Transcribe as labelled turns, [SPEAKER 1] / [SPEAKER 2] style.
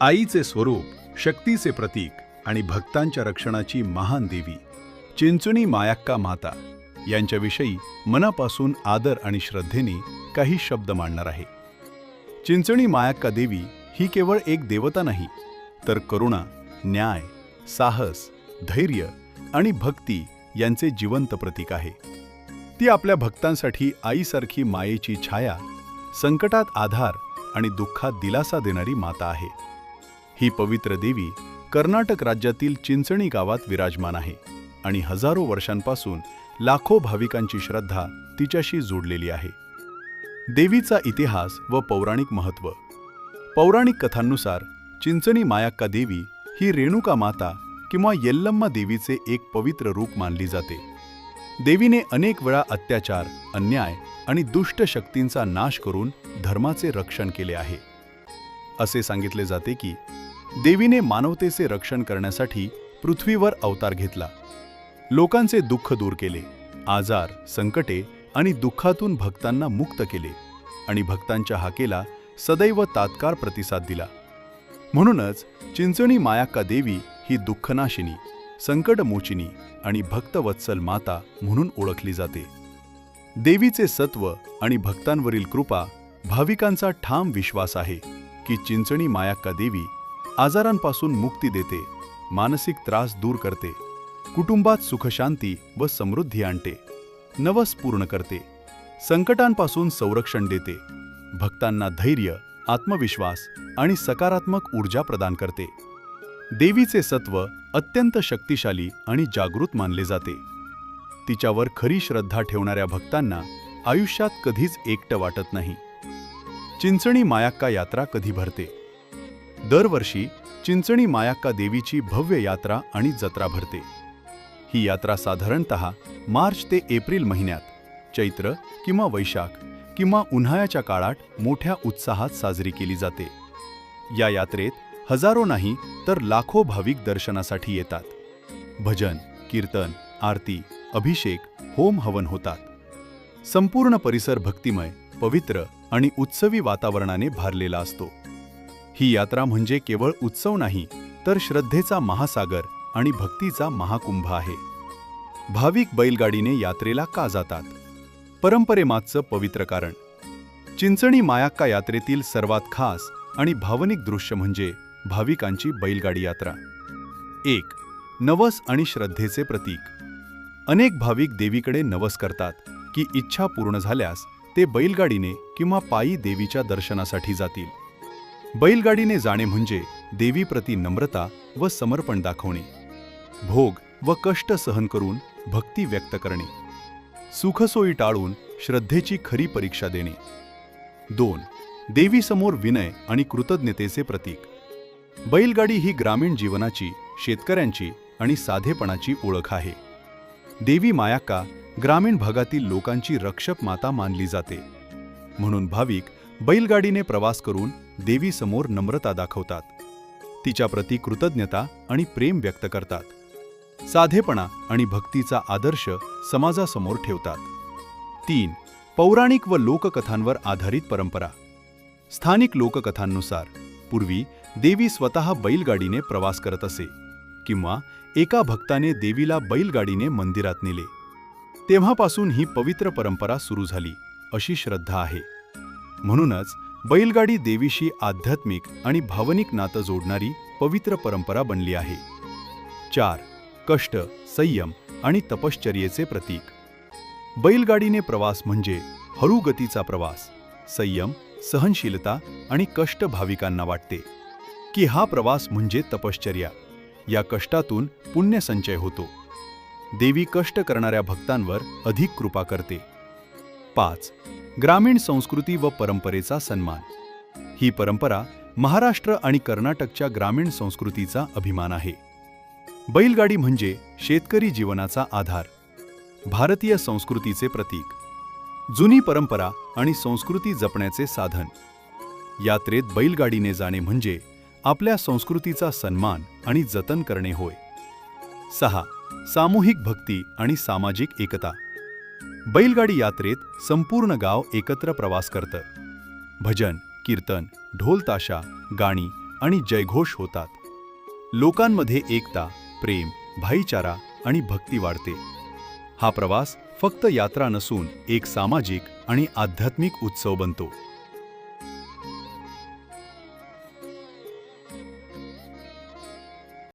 [SPEAKER 1] आईचे स्वरूप शक्तीचे प्रतीक आणि भक्तांच्या रक्षणाची महान देवी चिंचणी मायाक्का माता यांच्याविषयी मनापासून आदर आणि श्रद्धेने काही शब्द मांडणार आहे. चिंचणी मायाक्का देवी ही केवळ एक देवता नाही तर करुणा न्याय साहस धैर्य आणि भक्ती यांचे जिवंत प्रतीक आहे. ती आपल्या भक्तांसाठी आईसारखी मायेची छाया संकटात आधार आणि दुःखात दिलासा देणारी माता आहे. ही पवित्र देवी कर्नाटक राज्यातील चिंचणी गावात विराजमान आहे आणि हजारो वर्षांपासून लाखो भाविकांची श्रद्धा तिच्याशी जोडलेली आहे. देवीचा इतिहास व पौराणिक महत्त्व. पौराणिक कथांनुसार चिंचणी मायाक्का देवी ही रेणुका माता किंवा येल्लम्मा देवीचे एक पवित्र रूप मानली जाते. देवीने अनेक वेळा अत्याचार अन्याय आणि दुष्ट शक्तींचा नाश करून धर्माचे रक्षण केले आहे. असे सांगितले जाते की देवीने मानवतेचे रक्षण करण्यासाठी पृथ्वीवर अवतार घेतला. लोकांचे दुःख दूर केले आजार संकटे आणि दुःखातून भक्तांना मुक्त केले आणि भक्तांच्या हाकेला सदैव तात्काळ प्रतिसाद दिला. म्हणूनच चिंचणी मायाक्का देवी ही दुःखनाशिनी संकटमोचिनी आणि भक्तवत्सल माता म्हणून ओळखली जाते. देवीचे सत्व आणि भक्तांवरील कृपा भाविकांचा ठाम विश्वास आहे की चिंचणी मायाक्का देवी आजारांपासून मुक्ती देते मानसिक त्रास दूर करते कुटुंबात सुखशांती व समृद्धी आणते नवस पूर्ण करते संकटांपासून संरक्षण देते भक्तांना धैर्य आत्मविश्वास आणि सकारात्मक ऊर्जा प्रदान करते. देवीचे सत्व अत्यंत शक्तिशाली आणि जागृत मानले जाते. तिच्यावर खरी श्रद्धा ठेवणाऱ्या भक्तांना आयुष्यात कधीच एकटं वाटत नाही. चिंचणी मायाक्का यात्रा कधी भरते? दरवर्षी चिंचणी मायाक्का देवीची भव्य यात्रा आणि जत्रा भरते. ही यात्रा साधारणत मार्च ते एप्रिल महिन्यात चैत्र किंवा वैशाख किंवा उन्हाळ्याच्या काळात मोठ्या उत्साहात साजरी केली जाते. या यात्रेत हजारो नाही तर लाखो भाविक दर्शनासाठी येतात. भजन कीर्तन आरती अभिषेक होम हवन होतात. संपूर्ण परिसर भक्तिमय पवित्र आणि उत्सवी वातावरणाने भारलेला असतो. ही यात्रा म्हणजे केवळ उत्सव नाही तर श्रद्धेचा महासागर आणि भक्तीचा महाकुंभ आहे. भाविक बैलगाडीने यात्रेला का जातात? परंपरेमागचं पवित्र कारण. चिंचणी मायाक्का यात्रेतील सर्वात खास आणि भावनिक दृश्य म्हणजे भाविकांची बैलगाडी यात्रा. एक नवस आणि श्रद्धेचे प्रतीक. अनेक भाविक देवीकडे नवस करतात की इच्छा पूर्ण झाल्यास ते बैलगाडीने किंवा पायी देवीच्या दर्शनासाठी जातील. बैलगाडीने जाणे म्हणजे देवीप्रती नम्रता व समर्पण दाखवणे भोग व कष्ट सहन करून भक्ती व्यक्त करणे सुखसोयी टाळून श्रद्धेची खरी परीक्षा देणे. दोन देवीसमोर विनय आणि कृतज्ञतेचे प्रतीक. बैलगाडी ही ग्रामीण जीवनाची शेतकऱ्यांची आणि साधेपणाची ओळख आहे. देवी मायाक्का ग्रामीण भागातील लोकांची रक्षक माता मानली जाते. म्हणून भाविक बैलगाडीने प्रवास करून देवीसमोर नम्रता दाखवतात. तिच्याप्रती कृतज्ञता आणि प्रेम व्यक्त करतात. साधेपणा आणि भक्तीचा आदर्श समाजासमोर ठेवतात. तीन पौराणिक व लोककथांवर आधारित परंपरा. स्थानिक लोककथांनुसार पूर्वी देवी स्वतः बैलगाडीने प्रवास करत असे. किंवा एका भक्ताने देवीला बैलगाडीने मंदिरात नेले. तेव्हापासून ही पवित्र परंपरा सुरू झाली अशी श्रद्धा आहे. म्हणूनच बैलगाडी देवीशी आध्यात्मिक आणि भावनिक नातं जोडणारी पवित्र परंपरा बनली आहे. चार कष्ट संयम आणि तपश्चर्येचे प्रतीक. बैलगाडीने प्रवास म्हणजे हरुगतीचा गतीचा प्रवास संयम सहनशीलता आणि कष्ट भाविकांना वाटते. की हा प्रवास म्हणजे तपश्चर्या. या कष्टातून पुण्यसंचय होतो. देवी कष्ट करणाऱ्या भक्तांवर अधिक कृपा करते. पाच. ग्रामीण संस्कृती व परंपरेचा सन्मान. ही परंपरा महाराष्ट्र आणि कर्नाटकच्या ग्रामीण संस्कृतीचा अभिमान आहे. बैलगाडी म्हणजे शेतकरी जीवनाचा आधार. भारतीय संस्कृतीचे प्रतीक. जुनी परंपरा आणि संस्कृती जपण्याचे साधन. यात्रेत बैलगाडीने जाणे म्हणजे आपल्या संस्कृतीचा सन्मान आणि जतन करणे होय. सहा सामूहिक भक्ती आणि सामाजिक एकता. बैलगाडी यात्रेत संपूर्ण गाव एकत्र प्रवास करतं. भजन कीर्तन ढोलताशा गाणी आणि जयघोष होतात. लोकांमध्ये एकता प्रेम भाईचारा आणि भक्ती वाढते. हा प्रवास फक्त यात्रा नसून एक सामाजिक आणि आध्यात्मिक उत्सव बनतो.